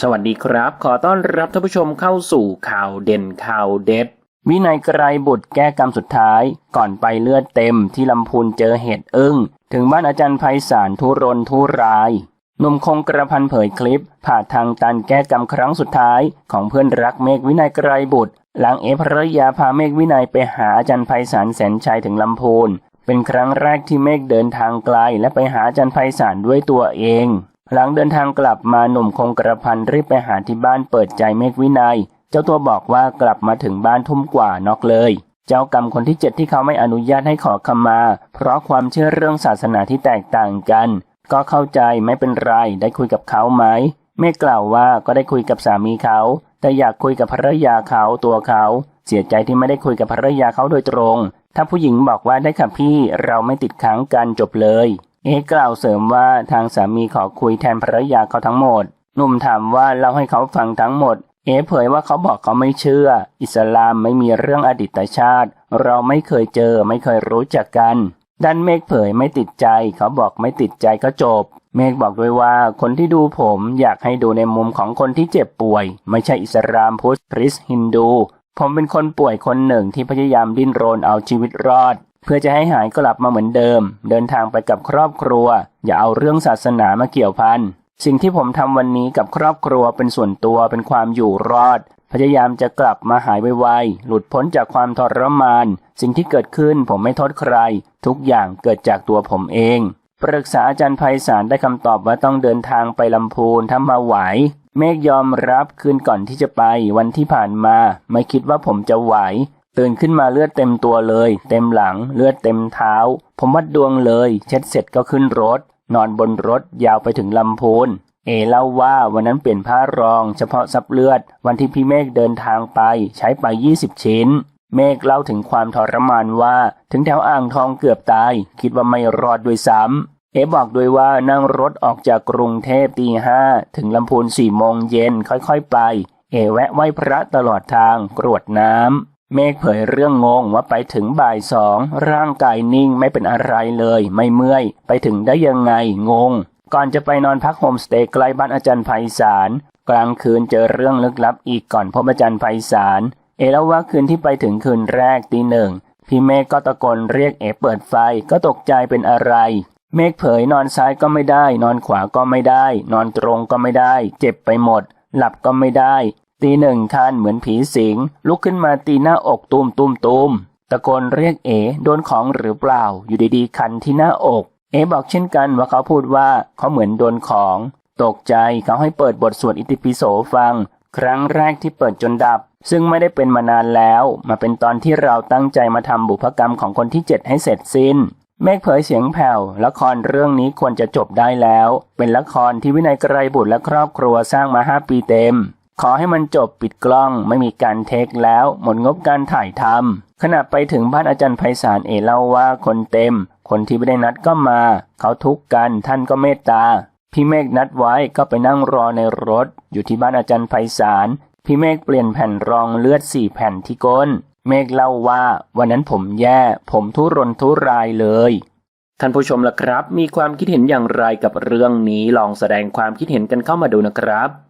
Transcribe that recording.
สวัสดีครับ ขอต้อนรับท่านผู้ชมเข้าสู่ข่าวเด่นข่าวเด็ด วินัยไกรบุตรแก้กรรมสุดท้าย ก่อนไปเลือดเต็มที่ลำพูนเจอเหตุอึ้ง ถึงบ้านอาจารย์ไพศาลทุรนทุรายหนุ่มคงกระพันเผยคลิป ผ่าทางตันแก้กรรมครั้งสุดท้าย ของเพื่อนรักเมฆวินัยไกรบุตร หลังเอภรยาพาเมฆวินัยไปหาอาจารย์ไพศาลแสนชัยถึงลำพูนเป็นครั้งแรกที่เมฆเดินทางไกล และไปหาอาจารย์ไพศาลด้วยตัวเอง หลังเดินทางกลับมาหนุ่มคงกระพันรีบไปหาที่บ้านเปิดใจเมฆวินัย เจ้าตัวบอกว่ากลับมาถึงบ้านทุ่มกว่านอกเลย เจ้ากรรมคนที่เจ็ดที่เขาไม่อนุญาตให้ขอขมา เพราะความเชื่อเรื่องศาสนาที่แตกต่างกัน ก็เข้าใจไม่เป็นไรได้คุยกับเขาไหมเมฆกล่าวว่าก็ได้คุยกับสามีเขา แต่อยากคุยกับภรรยาเขาตัวเขา เสียใจที่ไม่ได้คุยกับภรรยาเขาโดยตรง ถ้าผู้หญิงบอกว่าได้ค่ะพี่เราไม่ติดค้างกันจบเลย เอกล่าวเสริมว่าทางสามีขอคุยแทนภรรยาเขาทั้งหมด หนุ่มถามว่าเล่าให้เขาฟังทั้งหมด เอเผยว่าเขาบอกเขาไม่เชื่อ อิสลามไม่มีเรื่องอดีตชาติ เราไม่เคยเจอไม่เคยรู้จักกันด้านเมฆเผยไม่ติดใจ เขาบอกไม่ติดใจก็จบ เมฆบอกด้วยว่าคนที่ดูผมอยากให้ดูในมุมของคนที่เจ็บป่วย ไม่ใช่อิสลามพุทธคริสต์ฮินดู ผมเป็นคนป่วยคนหนึ่งที่พยายามดิ้นรนเอาชีวิตรอด เพื่อจะให้หายกลับมาเหมือนเดิม เดินทางไปกับครอบครัว อย่าเอาเรื่องศาสนามาเกี่ยวพันสิ่งที่ผมทำวันนี้กับครอบครัวเป็นส่วนตัวเป็นความอยู่รอด พยายามจะกลับมาหายไวๆหลุดพ้นจากความทรมาน สิ่งที่เกิดขึ้นผมไม่โทษใคร ทุกอย่างเกิดจากตัวผมเอง ปรึกษาอาจารย์ไพศาลได้คำตอบว่าต้องเดินทางไปลำพูนถ้ามาไหว เมฆยอมรับคืนก่อนที่จะไป วันที่ผ่านมา ไม่คิดว่าผมจะไหว ตื่นขึ้นมาเลือดเต็มตัวเลย เต็มหลังเลือดเต็มเท้า ผมวัดดวงเลย เช็ดเสร็จก็ขึ้นรถ นอนบนรถยาวไปถึงลำพูนเอเล่าว่าวันนั้นเปลี่ยนผ้ารอง เฉพาะซับเลือด วันที่พี่เมฆเดินทางไปใช้ไป 20 ชิ้น เมฆเล่าถึงความทรมานว่า ถึงแถวอ่างทองเกือบตาย คิดว่าไม่รอดด้วยซ้ำเอบอกด้วยว่านั่งรถออกจากกรุงเทพตีห้าถึงลำพูนสี่โมงเย็นค่อยๆไป เอแวะไหว้พระตลอดทางกรวดน้ำ เมฆเผยเรื่องงงว่าไปถึงบ่ายสองร่างกายนิ่งไม่เป็นอะไรเลย ไม่เมื่อย ไปถึงได้ยังไงงง ก่อนจะไปนอนพักโฮมสเตย์ใกล้บ้านอาจารย์ไพศาลกลางคืนเจอเรื่องลึกลับอีกก่อนพบอาจารย์ไพศาลเอเล่าว่าคืนที่ไปถึงคืนแรกตีหนึ่งพี่เมฆก็ตะโกนเรียกเอเปิดไฟก็ตกใจเป็นอะไร เมฆเผยนอนซ้ายก็ไม่ได้ นอนขวาก็ไม่ได้ นอนตรงก็ไม่ได้ เจ็บไปหมด หลับก็ไม่ได้ ตีหนึ่งคันเหมือนผีสิง ลุกขึ้นมาตีหน้าอกตุมตุ้มตุมตะโกนเรียกเอโดนของหรือเปล่า อยู่ดีๆคันที่หน้าอก เอบอกเช่นกันว่าเขาพูดว่าเขาเหมือนโดนของ ตกใจเขาให้เปิดบทสวดอิติปิโสฟัง ครั้งแรกที่เปิดจนดับ ซึ่งไม่ได้เป็นมานานแล้ว มาเป็นตอนที่เราตั้งใจมาทำบุพกรรมของคนที่เจ็ดให้เสร็จสิ้นเมฆเผยเสียงแผ่ว ละครเรื่องนี้ควรจะจบได้แล้ว เป็นละครที่วินัยไกรบุตรและครอบครัวสร้างมาห้าปีเต็ม ขอให้มันจบปิดกล้องไม่มีการเทคแล้ว หมดงบการถ่ายทำขณะไปถึงบ้านอาจารย์ไพศาลเอเล่าว่าคนเต็ม คนที่ไม่ได้นัดก็มา เขาทุกข์กันท่านก็เมตตา พี่เมฆนัดไว้ก็ไปนั่งรอในรถ อยู่ที่บ้านอาจารย์ไพศาลพี่เมฆเปลี่ยนแผ่นรองเลือดสี่แผ่นที่ก้น เมฆเล่าว่าวันนั้นผมแย่ ผมทุรนทุรายเลยท่านผู้ชมล่ะครับ มีความคิดเห็นอย่างไรกับเรื่องนี้ลองแสดงความคิดเห็นกันเข้ามาดูนะครับ